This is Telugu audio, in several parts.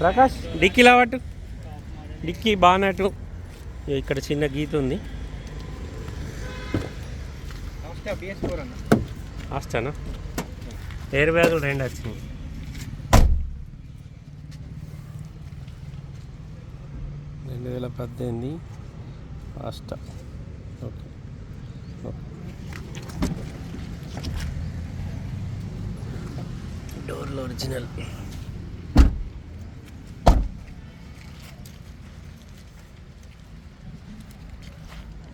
ప్రకాష్? డిక్కీ లావట్టు. Dickey bonnet. ఇక్కడ చిన్న గీత ఉంది. ఆస్తానా ఎయిర్ బ్యాగులు రెండు వచ్చినాయి. రెండు వేల పద్దెనిమిది ఆస్టా ఓకే. ఓకే. డోర్లు ఒరిజినల్.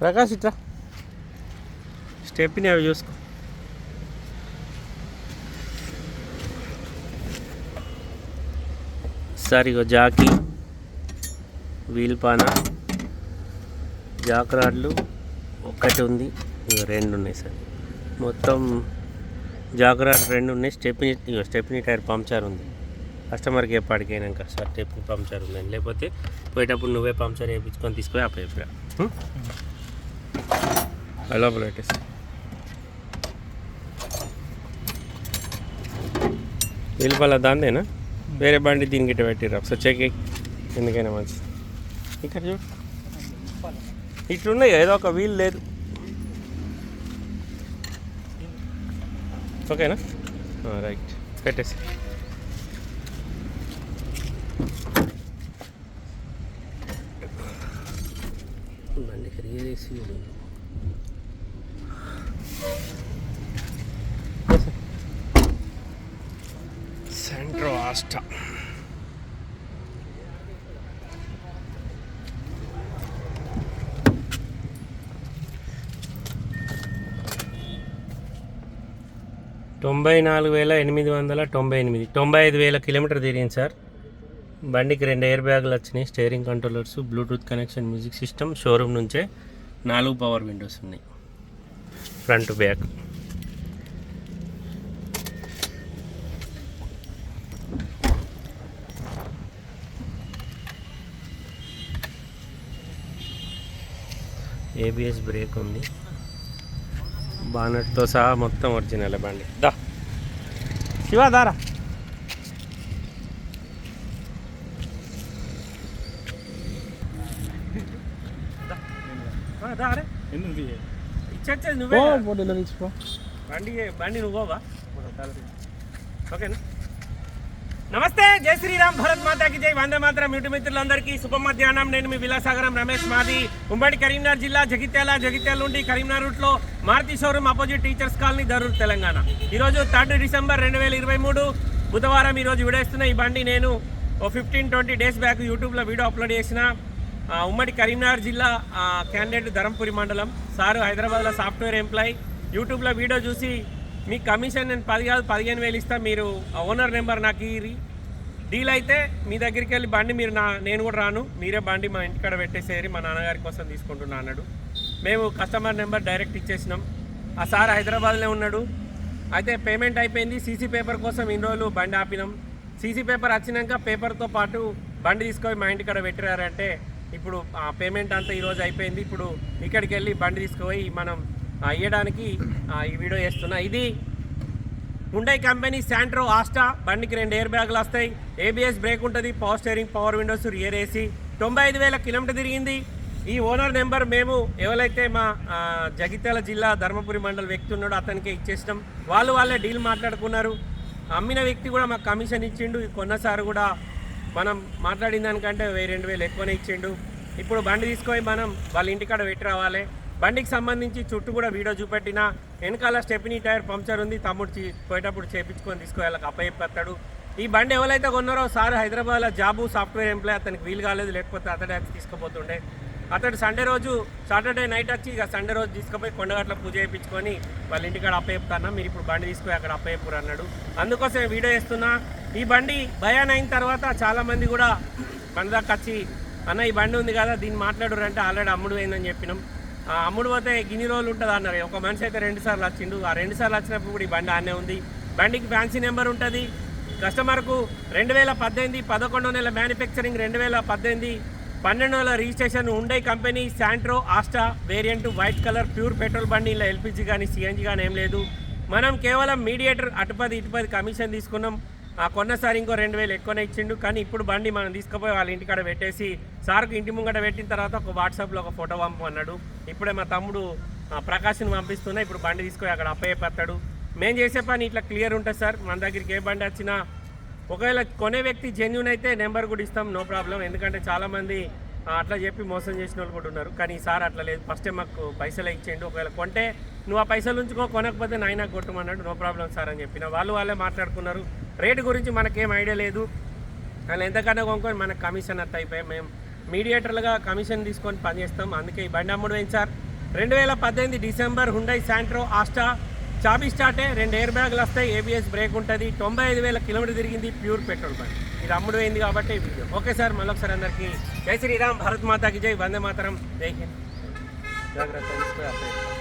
ప్రకాష్ ఇట్రా. స్టెప్ని అవి చూసుకో. సార్ ఇగో జాకీ వీల్పాన జాక్ రాడ్లు ఒక్కటి ఉంది. ఇగో రెండు ఉన్నాయి సార్. మొత్తం జాక్ రాడ్ రెండు ఉన్నాయి. స్టెప్ని ఇగో స్టెప్ని టైర్ పంచర్ ఉంది. కస్టమర్కి ఎప్పటికైనాక సార్ స్టెప్ని పంక్చర్ ఉందండి లేకపోతే పోయేటప్పుడు నువ్వే పంచర్ వేయించుకొని తీసుకొని అప్పయ్యా లోపల పెట్టేసి వీలుపల్ల దాందేనా వేరే బండి దీనికి ఇట్ట పెట్టిర్రు ఒకసారి చెక్ ఎందుకైనా మంచిది. ఇక్కడ చూడు. ఇట్లున్నాయి ఏదో ఒక వీల్ లేదు. ఓకేనా? రైట్ పెట్టేసి. బండికి రీరేసి ఉంది. తొంభై నాలుగు వేల ఎనిమిది వందల తొంభై ఎనిమిది. తొంభై ఐదు వేల కిలోమీటర్ తిరిగింది సార్. బండికి రెండు ఎయిర్ బ్యాగులు వచ్చినాయి. Steering controllers Bluetooth connection music system showroom నుంచే నాలుగు పవర్ విండోస్ ఉన్నాయి. Front back. ఏబిఎస్ బ్రేక్ ఉంది. బానట్తో సహా మొత్తం ఒరిజినల్ బండి. దా. శివ దారా. నువ్వే బండి బండి నువ్వోవా? ఓకేనా? నమస్తే జై శ్రీరామ్ భరత్ మాతాకి జై. వందే మాత్రం యూటి మిత్రులందరికీ శుభ మధ్యాహ్నం. నేను మీ విలాసాగరం రమేష్ మాది. ఉమ్మడి కరీంనగర్ జిల్లా జగిత్యాల జగిత్యాల నుండి కరీంనగర్ రూట్లో Maruti showroom opposite teachers colony Darur Telangana. ఈరోజు థర్డ్ డిసెంబర్ రెండు వేల ఇరవై మూడు. బుధవారం ఈరోజు విడేస్తున్న ఈ బండి నేను ఓ ఫిఫ్టీన్ ట్వంటీ డేస్ బ్యాక్ యూట్యూబ్లో వీడియో అప్లోడ్ చేసిన ఉమ్మడి కరీంనగర్ జిల్లా క్యాండిడేట్ ధరంపురి మండలం. సారు హైదరాబాద్లో సాఫ్ట్వేర్ ఎంప్లాయ్. యూట్యూబ్లో వీడియో చూసి మీ కమిషన్ నేను పది కాదు పదిహేను వేలు ఇస్తా మీరు ఓనర్ నెంబర్ నాకు ఇరి డీల్ అయితే మీ దగ్గరికి వెళ్ళి బండి మీరు నా నేను కూడా రాను. మీరే బండి మా ఇంటికాడ పెట్టేసేరి మా నాన్నగారి కోసం తీసుకుంటున్నా అన్నాడు. మేము కస్టమర్ నెంబర్ డైరెక్ట్ ఇచ్చేసినాం. ఆ సార్ హైదరాబాద్లో ఉన్నాడు. అయితే పేమెంట్ అయిపోయింది. సీసీ పేపర్ కోసం ఇన్ని రోజులు బండి ఆపినాం. సీసీ పేపర్ వచ్చినాక పేపర్తో పాటు బండి తీసుకొని మా ఇంటికాడ పెట్టినారంటే ఇప్పుడు ఆ పేమెంట్ అంతా ఈరోజు అయిపోయింది. ఇప్పుడు ఇక్కడికి వెళ్ళి బండి తీసుకుపోయి మనం ఇవ్వడానికి ఈ వీడియో చేస్తున్నా. ఇది హుండై కంపెనీ శాంట్రో ఆస్టా బండికి రెండు ఎయిర్ బ్యాగులు వస్తాయి. ఏబిఎస్ బ్రేక్ ఉంటుంది power steering power windows rear AC తొంభై ఐదు వేల కిలోమీటర్ తిరిగింది. ఈ ఓనర్ నెంబర్ మేము ఎవరైతే మా జగిత్యాల జిల్లా ధర్మపురి మండల వ్యక్తి ఉన్నాడో అతనికి ఇచ్చేసినాం. వాళ్ళు వాళ్ళే డీల్ మాట్లాడుకున్నారు. అమ్మిన వ్యక్తి కూడా మాకు కమిషన్ ఇచ్చిండు. కొన్నసారి కూడా మనం మాట్లాడిన దానికంటే వెయ్యి రెండు వేలు ఎక్కువనే ఇచ్చిండు. ఇప్పుడు బండి తీసుకొని మనం వాళ్ళ ఇంటికాడ పెట్టి రావాలి. బండికి సంబంధించి చుట్టూ కూడా వీడియో చూపెట్టిన వెనకాల స్టెపినీ టైర్ పంక్చర్ ఉంది తమ్ముడు పోయేటప్పుడు చేపించుకొని తీసుకువెళ్ళక అప్పచెప్తాడు ఈ బండి ఎవరైతే కొన్నారో సార్ హైదరాబాద్లో జాబు సాఫ్ట్వేర్ ఎంప్లాయ్ అతనికి వీలు కాలేదు లేకపోతే అతడే తీసుకుపోతుండే. అతడు సండే రోజు సాటర్డే నైట్ వచ్చి ఇక సండే రోజు తీసుకుపోయి కొండగట్ల పూజ చేయించుకొని వాళ్ళ ఇంటికాడ అప్పచెప్తానా మీరు ఇప్పుడు బండి తీసుకుపోయి అక్కడ అప్పచెప్పురు అన్నాడు. అందుకోసం వీడియో చేస్తున్నా. ఈ బండి భయాన్ అయిన తర్వాత చాలామంది కూడా మన దాకా వచ్చి అన్న ఈ బండి ఉంది కదా దీన్ని మాట్లాడురంటే ఆల్రెడీ అమ్ముడు అయిందని చెప్పినాం. అమ్ముడు పోతే గిన్ని రోజులు ఉంటుంది అన్నారు. ఒక మనిషి అయితే రెండు సార్లు వచ్చిండు. ఆ రెండు సార్లు వచ్చినప్పుడు కూడా ఈ బండి ఆనే ఉంది. బండికి ఫ్యాన్సీ నెంబర్ ఉంటుంది. కస్టమర్కు రెండు వేల పద్దెనిమిది పదకొండో నెల మ్యానుఫ్యాక్చరింగ్ రెండు వేల పద్దెనిమిది పన్నెండు నెలల రిజిస్ట్రేషన్ ఉండే company Santro Asta variant white colour pure petrol బండి ఇలా ఎల్పిజి కానీ సిఎన్జి కానీ ఏం లేదు. మనం కేవలం మీడియేటర్ అటుపది ఇటుపది కమిషన్ తీసుకున్నాం. ఆ కొన్నసారి ఇంకో రెండు వేలు ఎక్కువనే ఇచ్చిండు. కానీ ఇప్పుడు బండి మనం తీసుకుపోయి వాళ్ళ ఇంటికాడ పెట్టేసి సార్కు ఇంటి ముంగట పెట్టిన తర్వాత ఒక వాట్సాప్లో ఒక ఫోటో పంపు అన్నాడు. ఇప్పుడే మా తమ్ముడు ప్రకాశ్ని పంపిస్తున్నా ఇప్పుడు బండి తీసుకొని అక్కడ అప్పయ్యపెత్తాడు మేము చేసే పని ఇట్లా క్లియర్ ఉంటుంది సార్. మన దగ్గరికి ఏ బండి వచ్చినా ఒకవేళ కొనే వ్యక్తి జెన్యున్ అయితే నెంబర్ కూడా ఇస్తాం నో ప్రాబ్లం. ఎందుకంటే చాలామంది అట్లా చెప్పి మోసం చేసిన వాళ్ళు కూడా ఉన్నారు. కానీ సార్ అట్లా లేదు. ఫస్ట్ మాకు పైసలు ఇచ్చేయండి. ఒకవేళ కొంటే నువ్వు ఆ పైసలు ఉంచుకో కొనకపోతే నాయన కొట్టమన్నాడు. నో ప్రాబ్లం సార్ అని చెప్పిన. వాళ్ళు వాళ్ళే మాట్లాడుకున్నారు. రేటు గురించి మనకేం ఐడియా లేదు. వాళ్ళు ఎంతకన్నా కొనుక్కొని మనకు కమిషన్ అత్త అయిపోయాయి మేము మీడియేటర్లుగా కమిషన్ తీసుకొని పనిచేస్తాం. అందుకే ఈ బండి అమ్ముడు వేయించారు సార్. రెండు వేల పద్దెనిమిది డిసెంబర్ హుండై శాంట్రో ఆస్టా చాబీ స్టార్టే. రెండు ఎయిర్ బ్యాగులు వస్తాయి. ఏబిఎస్ బ్రేక్ ఉంటుంది. తొంభై ఐదు వేల కిలోమీటర్ తిరిగింది ప్యూర్ పెట్రోల్ బండి. ఇది అమ్ముడు అయింది కాబట్టి వీడియో. ఓకే సార్ మళ్ళొకసారి అందరికీ జై శ్రీరామ్. భరత్ మాతాకి జై. వందే మాతరం. జై హింద్. జాగ్రత్త.